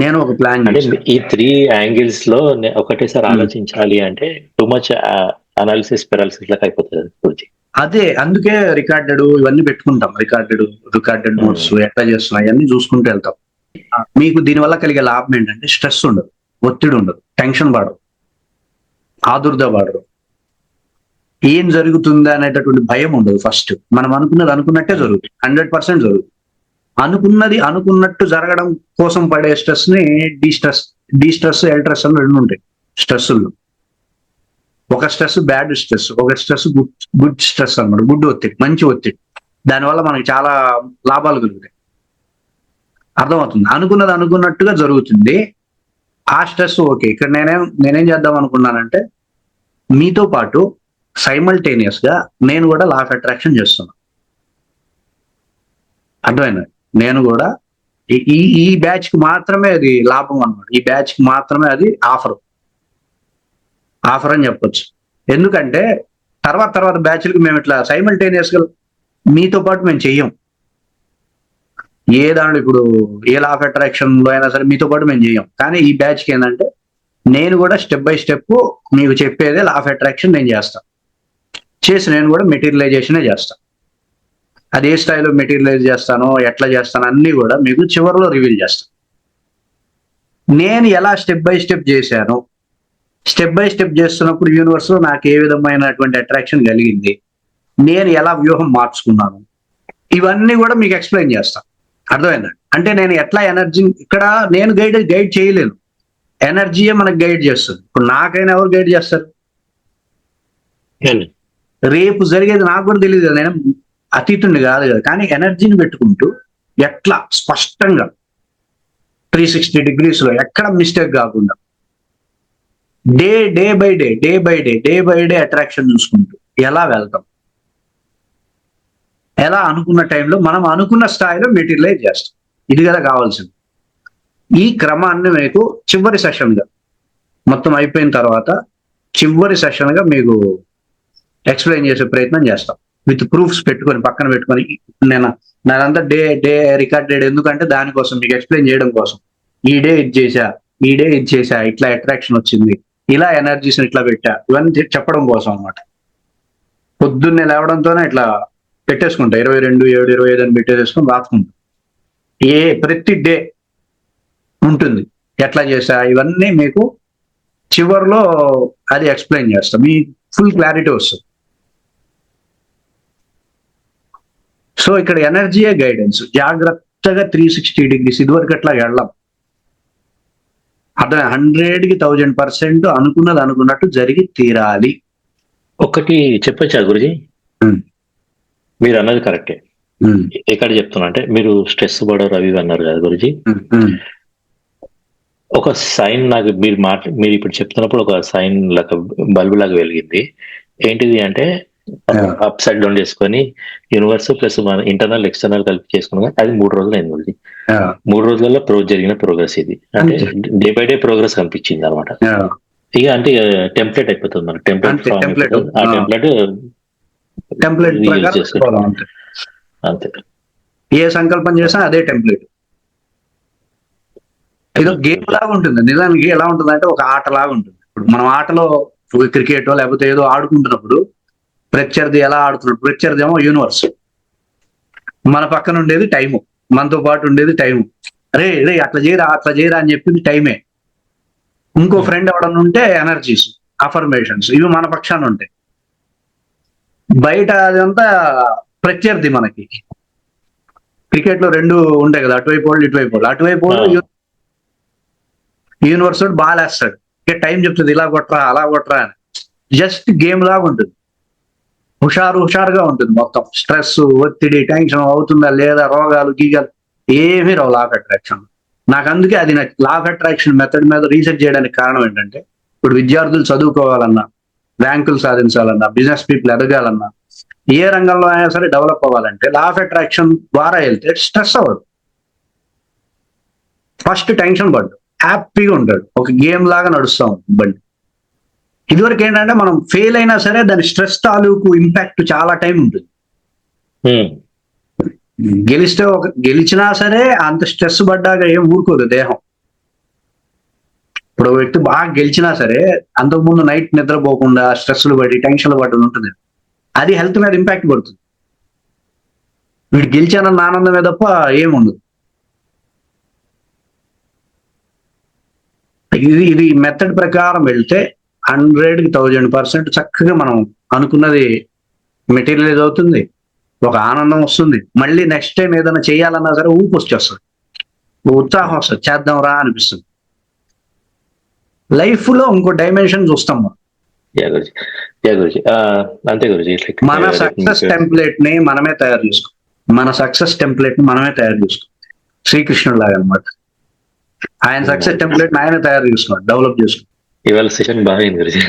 నేను ఒక ప్లాన్ అంటే ఈ త్రీ యాంగిల్స్లో ఒకటేసారి ఆలోచించాలి అంటే టూ మచ్ అనాలిసిస్ పెరాలిసిస్ లాగా అయిపోతుంది అది అందుకే రికార్డెడ్ ఇవన్నీ పెట్టుకుంటాం. రికార్డెడ్ రికార్డెడ్ నోట్స్ ఎట్లా చేస్తున్నాం ఇవన్నీ చూసుకుంటూ వెళ్తాం. మీకు దీనివల్ల కలిగే లాభం ఏంటంటే స్ట్రెస్ ఉండదు ఒత్తిడి ఉండదు టెన్షన్ పడదు ఆదుర్ద పడదు ఏం జరుగుతుందా అనేటటువంటి భయం ఉండదు ఫస్ట్ మనం అనుకున్నది అనుకున్నట్టే జరుగుతుంది. హండ్రెడ్ పర్సెంట్ జరుగుతుంది. అనుకున్నది అనుకున్నట్టు జరగడం కోసం పడే స్ట్రెస్ని డిస్ట్రెస్ స్ట్రెస్ డీ స్ట్రెస్ అని రెండు ఉంటాయి. స్ట్రెస్సులు ఒక స్ట్రెస్ బ్యాడ్ స్ట్రెస్ ఒక స్ట్రెస్ గుడ్ గుడ్ స్ట్రెస్ అనమాట గుడ్ ఒత్తిడి మంచి ఒత్తిడి. దానివల్ల మనకి చాలా లాభాలు కలుగుతాయి. అర్థమవుతుంది? అనుకున్నది అనుకున్నట్టుగా జరుగుతుంది. ఆ స్ట్రెస్ ఓకే ఇక్కడ నేనేం నేనేం చేద్దాం అనుకున్నానంటే మీతో పాటు సైమల్టేనియస్గా నేను కూడా లా ఆఫ్ అట్రాక్షన్ చేస్తున్నాను అర్థమైంది? నేను కూడా ఈ- ఈ ఈ బ్యాచ్కి మాత్రమే అది లాభం అనమాట ఈ బ్యాచ్కి మాత్రమే అది ఆఫర్ ఆఫర్ అని చెప్పొచ్చు. ఎందుకంటే తర్వాత తర్వాత బ్యాచ్లకి మేము ఇట్లా సైమల్టేనియస్గా మీతో పాటు మేము చెయ్యం. ఏ దాంట్లో ఇప్పుడు ఏ లా ఆఫ్ అట్రాక్షన్లో అయినా సరే మీతో పాటు మేము చెయ్యం. కానీ ఈ బ్యాచ్కి ఏంటంటే నేను కూడా స్టెప్ బై స్టెప్ మీకు చెప్పేదే లా ఆఫ్ అట్రాక్షన్ నేను చేస్తాను చేసి నేను కూడా మెటీరియలైజేషనే చేస్తాను అది ఏ స్థాయిలో మెటీరియలైజ్ చేస్తానో ఎట్లా చేస్తానో అన్ని కూడా మీకు చివరిలో రివీల్ చేస్తాను నేను ఎలా స్టెప్ బై స్టెప్ చేశాను స్టెప్ బై స్టెప్ చేస్తున్నప్పుడు యూనివర్స్లో నాకు ఏ విధమైనటువంటి అట్రాక్షన్ కలిగింది నేను ఎలా వ్యూహం మార్చుకున్నాను ఇవన్నీ కూడా మీకు ఎక్స్ప్లెయిన్ చేస్తాను అర్థమైందా? అంటే నేను ఎట్లా ఎనర్జీ ఇక్కడ నేను గైడ్ గైడ్ చేయలేను. ఎనర్జీయే మనకు గైడ్ చేస్తుంది. ఇప్పుడు నాకైనా ఎవరు గైడ్ చేస్తారు? రేపు జరిగేది నాకు కూడా తెలియదు. నేను అతీతుని కాదు కదా. కానీ ఎనర్జీని పెట్టుకుంటూ ఎట్లా స్పష్టంగా త్రీ సిక్స్టీ డిగ్రీస్లో ఎక్కడ మిస్టేక్ కాకుండా day day by day day by day day by day attraction చూసుకుంటూ ఎలా వెళ్తాం? ఎలా అనుకున్న టైంలో మనం అనుకున్న స్థాయిలో మెటీరియలైజ్ చేస్తాం. ఇది కదా కావాల్సింది. ఈ క్రమాన్ని మీకు చివరి సెషన్గా మొత్తం అయిపోయిన తర్వాత చివరి సెషన్గా మీకు ఎక్స్ప్లెయిన్ చేసే ప్రయత్నం చేస్తాం. విత్ ప్రూఫ్స్ పెట్టుకొని పక్కన పెట్టుకొని నేను నాదంతా డే డే రికార్డెడ్ ఎందుకంటే దానికోసం మీకు ఎక్స్ప్లెయిన్ చేయడం కోసం. ఈ డే ఇది చేశా ఈ డే ఇది చేశా ఇట్లా అట్రాక్షన్ వచ్చింది. ఇలా ఎనర్జీస్ ఇట్లా పెట్టా. ఇవన్నీ చెప్పడం కోసం అన్నమాట. పొద్దున్నే లేవడంతోనే ఇట్లా పెట్టేసుకుంటా. ఇరవై రెండు ఏడు ఇరవై ఐదు అని పెట్టేసుకొని రాసుకుంటా ఏ ప్రతి డే ఉంటుంది. ఎట్లా చేశా ఇవన్నీ మీకు చివర్లో అది ఎక్స్ప్లెయిన్ చేస్తా. మీ ఫుల్ క్లారిటీ వస్తుంది. సో ఇక్కడ ఎనర్జీయే గైడెన్స్. జాగ్రత్తగా త్రీ సిక్స్టీ డిగ్రీస్ ఇదివరకు అట్లా వెళ్ళాం? అర్థం హండ్రెడ్కి థౌజండ్ పర్సెంట్ అనుకున్నది అనుకున్నట్టు జరిగి తీరాలి. ఒకటి చెప్పొచ్చా గురుజీ. మీరు అన్నది కరెక్టే. ఎక్కడ చెప్తున్నా అంటే మీరు స్ట్రెస్ పడరు అవి అన్నారు కదా గురుజీ. ఒక సైన్ నాకు మీరు మాట మీరు ఇప్పుడు చెప్తున్నప్పుడు ఒక సైన్ లాగా బల్బు లాగా వెలిగింది. ఏంటిది అంటే. అప్ సైడ్ డౌన్ చేసుకొని యూనివర్స్ ప్లస్ మన ఇంటర్నల్ ఎక్స్టర్నల్ కలిపి చేసుకున్నాం అది మూడు రోజులు అయింది మూడు రోజులలో ప్రో జరిగిన ప్రోగ్రెస్ ఇది. అంటే డే బై డే ప్రోగ్రెస్ కనిపించింది అనమాట ఇక అంటే టెంప్లెట్ అయిపోతుంది మనకి. టెంప్లెట్. ఆ. టెంప్లెట్ టెంప్లెట్ ప్రకారం చేసుకుంటాం. చేసుకోవాలి అంతే. అంతే. ఏ సంకల్పం చేసినా అదే టెంప్లెట్ ఇదో గేమ్ లాగా ఉంటుంది. నిజానికి ఎలా ఉంటుంది అంటే ఒక ఆట లాగా ఉంటుంది. ఇప్పుడు మనం ఆటలో క్రికెట్ లేకపోతే ఏదో ఆడుకుంటున్నప్పుడు ప్రత్యర్థి ఎలా ఆడుతున్నాడు? ప్రత్యర్థి ఏమో యూనివర్స్ మన పక్కన ఉండేది టైము మనతో పాటు ఉండేది టైము రే రే అట్లా చేయరా అట్లా చేయరా అని చెప్పింది టైమే ఇంకో ఫ్రెండ్ ఎవడన్నా ఉంటే ఎనర్జీస్ అఫర్మేషన్స్ ఇవి మన పక్షాన ఉంటాయి. బయట అదంతా ప్రత్యర్థి మనకి. క్రికెట్లో రెండు ఉంటాయి కదా అటువైపు వాళ్ళు ఇటువైపు వాళ్ళు. అటువైపు వాళ్ళు యూనివర్స్ బాల్ వేస్తాడు ఇక టైం చెప్తుంది ఇలా కొట్రా అలా కొట్రా అని. జస్ట్ గేమ్ లాగా ఉంటుంది. హుషారు హుషారుగా ఉంటుంది మొత్తం. స్ట్రెస్ ఒత్తిడి టెన్షన్ అవుతుందా లేదా రోగాలు గీగాలు ఏమీ రావు. లాఫ్ అట్రాక్షన్ నాకు అందుకే అది నాకు లాఫ్ అట్రాక్షన్ మెథడ్ మీద రీసెర్చ్ చేయడానికి కారణం ఏంటంటే ఇప్పుడు విద్యార్థులు చదువుకోవాలన్నా ర్యాంకులు సాధించాలన్నా బిజినెస్ పీపుల్ ఎదగాలన్నా ఏ రంగంలో అయినా సరే డెవలప్ అవ్వాలంటే లా ఆఫ్ అట్రాక్షన్ ద్వారా వెళ్తే స్ట్రెస్ అవ్వదు. ఫస్ట్ టెన్షన్ పడ్డు. హ్యాపీగా ఉంటాడు. ఒక గేమ్ లాగా నడుస్తాం. బండి. ఇదివరకు ఏంటంటే మనం ఫెయిల్ అయినా సరే దాని స్ట్రెస్ తాలూకు ఇంపాక్ట్ చాలా టైం ఉంటుంది. గెలిస్తే ఒక గెలిచినా సరే అంత స్ట్రెస్ పడ్డాక ఏం ఊరుకోదు దేహం. ఇప్పుడు వ్యక్తి బాగా గెలిచినా సరే అంతకుముందు నైట్ నిద్రపోకుండా స్ట్రెస్లు పడి టెన్షన్లు పడి ఉంటుంది. అది హెల్త్ మీద ఇంపాక్ట్ పడుతుంది వీడు గెలిచానన్న ఆనందమే తప్ప ఏముండదు ఇది ఇది మెథడ్ ప్రకారం వెళ్తే హండ్రెడ్కి థౌజండ్ పర్సెంట్ చక్కగా మనం అనుకున్నది మెటీరియలైజ్ అవుతుంది. ఒక ఆనందం వస్తుంది. మళ్ళీ నెక్స్ట్ టైం ఏదైనా చేయాలన్నా సరే ఊపు వచ్చేస్తుంది. ఉత్సాహం వస్తుంది. చేద్దాం రా అనిపిస్తుంది. లైఫ్లో ఇంకో డైమెన్షన్ చూస్తాం మనం. అంతే గురుజీ. మన సక్సెస్ టెంప్లెట్ని మనమే తయారు చేసుకోం మన సక్సెస్ టెంప్లెట్ని మనమే తయారు చేసుకోం శ్రీకృష్ణుడు లాగా అనమాట ఆయన సక్సెస్ టెంప్లెట్ ఆయనే తయారు చేసుకున్నాడు డెవలప్ చేసుకున్నాడు ఇవాళ సెషన్ బాగా అయింది గురుజీ